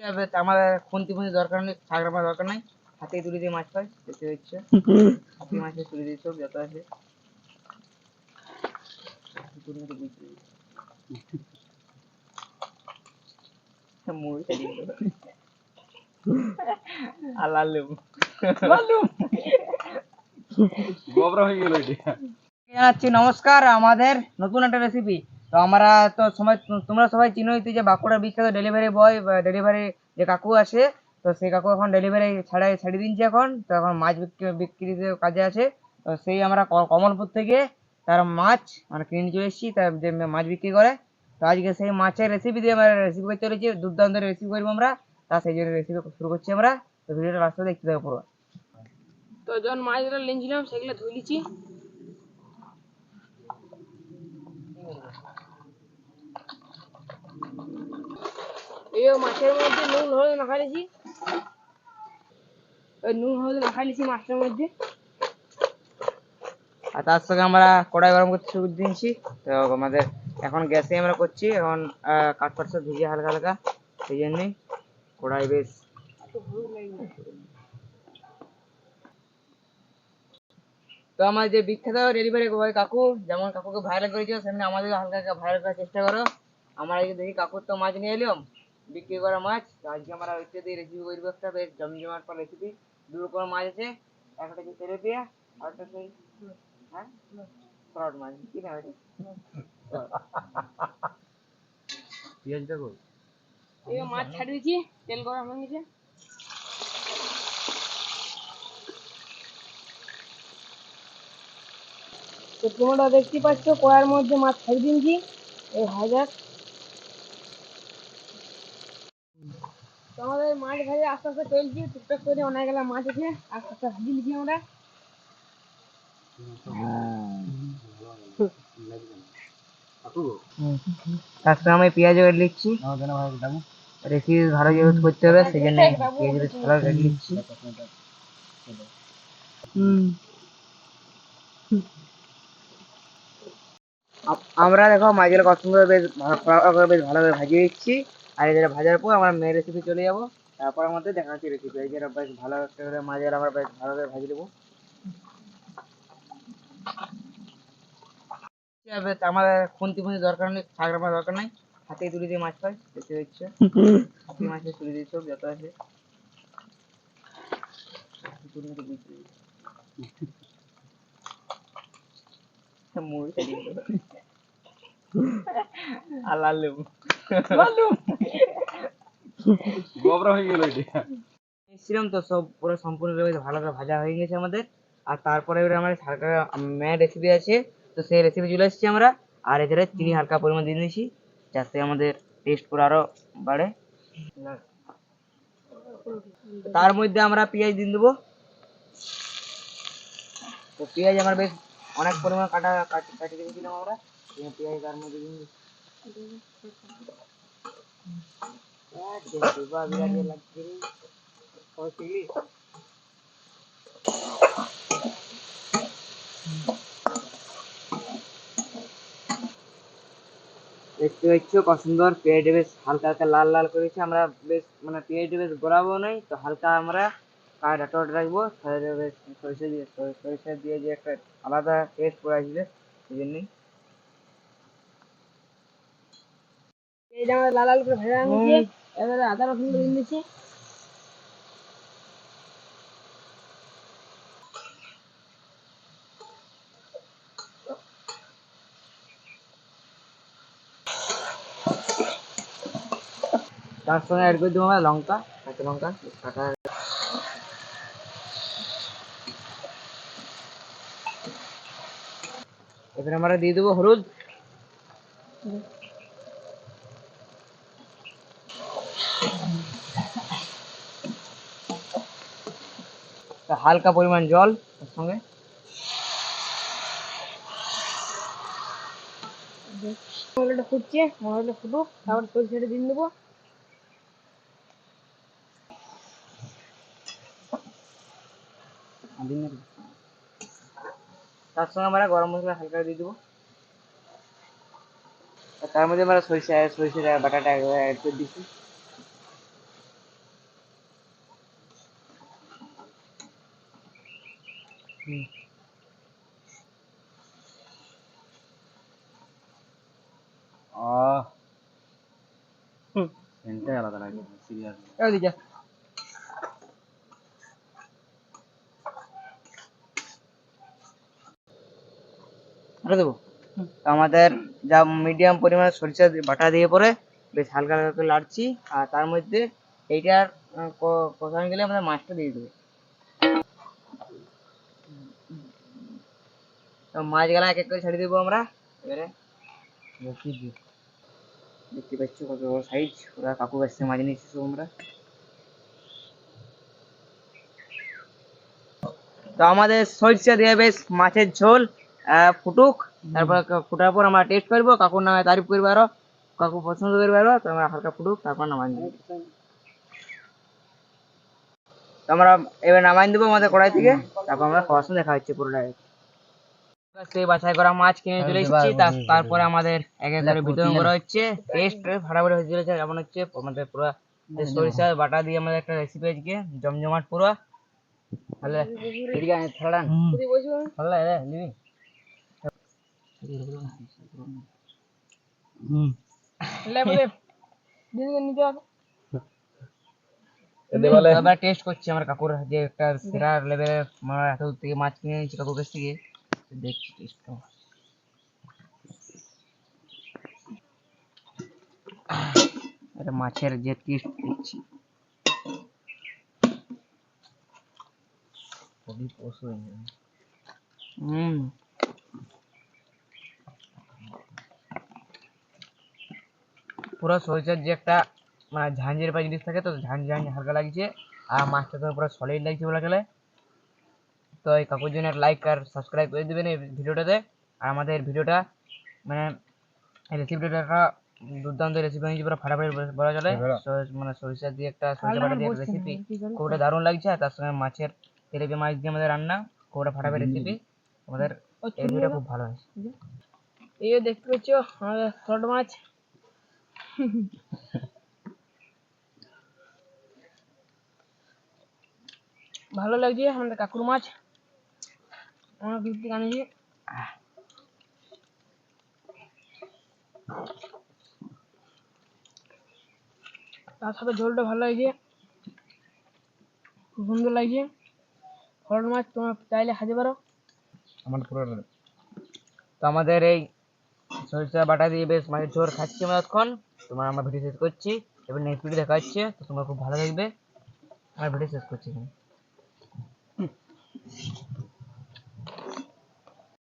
যাবে আমার খুন্তি ফুন্তি দরকার নেই থাকড়া মাছ দরকার নাই। হাতেই তুলে দিয়ে মাছ পাই দেখতে হচ্ছে। হাতে মাছে তুলে দিয়ে সব যত আছে। হয়ে নমস্কার আমাদের নতুন একটা রেসিপি তো আমরা তো সময় তোমরা সবাই চিনোই তো যে বাঁকুড়ার বিখ্যাত ডেলিভারি বয় বা ডেলিভারি যে কাকু আছে, তো সেই কাকু এখন ডেলিভারি ছাড়াই ছাড়িয়ে দিচ্ছে এখন, তো এখন মাছ বিক্রি, বিক্রিতে কাজে আছে, তো সেই আমরা কমলপুর থেকে তার মাছ মানে কিনে চলে এসেছি, তার যে মাছ বিক্রি করে, তো আজকে সেই মাছের রেসিপি দিয়ে আমরা রেসিপি করতে চলেছি, দুর্দান্ত রেসিপি করব আমরা, তা সেই জন্য রেসিপি শুরু করছি আমরা, তো ভিডিওটা রাস্তা দেখতে থাকো পুরো। তো যখন মাছগুলো নিয়েছিলাম, সেগুলো ধুই লিছি আর তার সঙ্গে আমরা কড়াই গরম করতে শুরু তো আমাদের এখন গ্যাসে আমরা করছি। এখন কাঠ পাট সব ভিজে হালকা হালকা। সেই জন্যই কড়াই বেশ তো আমার যে বিখ্যাত ডেলিভারি বয় কাকু, যেমন কাকুকে ভাইরাল করেছিল, সেমনি আমাদের হালকা হালকা ভাইরাল করার চেষ্টা করো। আমরা দেখি কাকুর তো মাছ নিয়ে এলাম বিক্রি করা মাছ আজকে আমরা ওইটা দিয়ে রেসিপি করব একটা বেশ জমজমাট পর রেসিপি। দু রকম মাছ আছে একটা হচ্ছে তেলেপিয়া আর একটা সেই হ্যাঁ? ফ্রড মাছ কি না এটা? পেঁয়াজটা কই? এই মাছ ছাড়ি দিয়েছি তেল গরম হয়ে গেছে। তো তোমরা দেখতে পাচ্ছ কড়ার মধ্যে মাছ ছাড়ি দিয়েছি। এই হাজার আমাদের মাছ ভাজা আস্তে আস্তে চলছে, টুকটাক করে অনেকগুলা মাছ আছে আস্তে আস্তে আমরা। পেঁয়াজ রেসিপি ভালো আমরা দেখো মাছগুলো কত সুন্দর বেশ ভালো- করে বেশ ভালোভাবে ভাজিয়ে দিচ্ছি। আর এদের ভাজার পর আমরা মেয়ের রেসিপি চলে যাব। তারপর আমাদের দেখা হচ্ছে রেসিপি এই যে বেশ ভালো একটা করে মাছগুলো আমরা বেশ ভালোভাবে ভাজি দেবো। আমার খুন্তি ফুন্তি দরকার নেই থাকড়া মাছ দরকার নাই। হাতেই তুলে দিয়ে মাছ পাই দেখতে হচ্ছে। হাতে মাছে তুলে সব যত আছে। আর লাল লেবু। গোবরা হয়ে গেল এটা। এসেছিলাম তো সব পুরো ভালো করে ভাজা হয়ে গেছে আমাদের। আর তারপরে এবারে আমার হালকা মেয়ের রেসিপি আছে। তো সেই রেসিপি চলে এসেছি আমরা। আর এদের চিনি হালকা পরিমাণ দিয়ে দিয়েছি যাতে আমাদের টেস্ট পুরো আরও বাড়ে। তার মধ্যে আমরা পেঁয়াজ দিয়ে দেবো। তো পেঁয়াজ আমার বেশ অনেক পরিমাণ কাটা কাটি কাটি রেখেছিলাম আমরা। পেঁয়াজ তার মধ্যে দিয়ে দেখতে পাচ্ছ, কত সুন্দর পেঁয়াজটা বেশ হালকা হালকা লাল লাল করেছে আমরা বেশ মানে পেঁয়াজটা বেশ গোড়াবো নাই, তো হালকা আমরা কাটা টট রাখব। সরিষা দিয়ে সরিষা দিয়ে যে একটা আলাদা টেস্ট করে আসবে, সেই জন্যই। আমাদের লাল লাল করে ভাজা এবারে আদা রসুন দিয়ে তার সঙ্গে অ্যাড করে দেবো আমরা লঙ্কা কাঁচা লঙ্কা কাটা এবারে আমরা দিয়ে দেবো হলুদ। হালকা পরিমাণ জল তার সঙ্গে। মশলাটা ফুটছে মশলাটা ফুটুক তারপর সরিষাটা দিয়ে দেবো। তার সঙ্গে আমরা গরম মশলা হালকা দিয়ে দেবো। তার মধ্যে আমরা সরিষা সরিষা বাটাটা অ্যাড করে দিচ্ছি। দেবো আমাদের যা মিডিয়াম পরিমাণে সরিষা বাটা দিয়ে পরে বেশ হালকা হালকা করে লাড়ছি আর তার মধ্যে এইটার কষানো গেলে আমাদের মাছটা দিয়ে দেবে। মাছগুলা এক এক করে ছেড়ে দেবো আমরা এবারে দেখি দি- দেখতে পাচ্ছ কত বড় সাইজ ওরা কাকু আসছে মাছ নিয়ে এসেছি আমরা তো আমাদের সরিষা দিয়ে বেশ মাছের ঝোল ফুটুক তারপর ফুটার পর আমরা টেস্ট করব কাকুর নামে তারিফ করব আরও কাকু পছন্দ করবে আরও তো আমরা হালকা ফুটুক তারপর নামাই দেবো তো আমরা এবার নামাই দেবো আমাদের কড়াই থেকে তারপর আমরা খাওয়ার সময় দেখা হচ্ছে পুরোটা সেই বাছাই করা মাছ কিনে চলে এসেছি। তারপরে আমাদের এক এক করে বিতরণ করা হচ্ছে। টেস্ট ফাটাফাটি হয়ে চলেছে। যেমন হচ্ছে? আমাদের পুরো সরিষা বাটা দিয়ে আমাদের একটা রেসিপি আজকে। জমজমাট পুরো। তাহলে এদিকে বসবো থালা এ, নিবি? টেস্ট করছি আমার কাকুর। যে একটা সেরা লেভেলের এত থেকে মাছ কিনে এনেছি কাকুর কাছ থেকে। দেখছি টেস্ট এটা মাছের যে টেস্ট খুবই হুম। পুরো সরিষার যে একটা মানে ঝাঁঝের পা জিনিস থাকে তো ঝাঁঝ ঝাঁঝ হালকা লাগছে আর মাছটা তো পুরো সলিড লাগছে বলা গেলে। তো এই কাকুর জন্য লাইক আর সাবস্ক্রাইব করে দেবেন এই ভিডিওটাতে। আর আমাদের ভিডিওটা মানে এই রেসিপিটা দুর্দান্ত রেসিপি হয়েছে পুরো ফাটাফাটি বলা- বলা চলে। মানে সরিষা দিয়ে একটা সরিষা বাটা দিয়ে রেসিপি খুবটা দারুণ লাগছে আর তার সঙ্গে মাছের তেলেপি মাছ দিয়ে আমাদের রান্না খুবটা ফাটাফাটি রেসিপি আমাদের এই ভিডিওটা খুব ভালো হয়েছে। এই দেখতে পাচ্ছ আমাদের ছোট মাছ। ভালো লাগছে আমাদের কাকুর মাছ। আমরা তার সাথে ঝোলটা ভালো লাগছে। খুব সুন্দর লাগছে। ছোট মাছ তোমরা চাইলে খেতে পারো। আমার পুরো তো আমাদের এই সরিষা বাটা দিয়ে বেশ মাছের ঝোল খাচ্ছি আমরা এখন তোমার আমরা ভিডিও শেষ করছি। এবার নেক্সট ভিডিও দেখা হচ্ছে। তো তোমরা খুব ভালো থাকবে। আমার ভিডিও শেষ করছি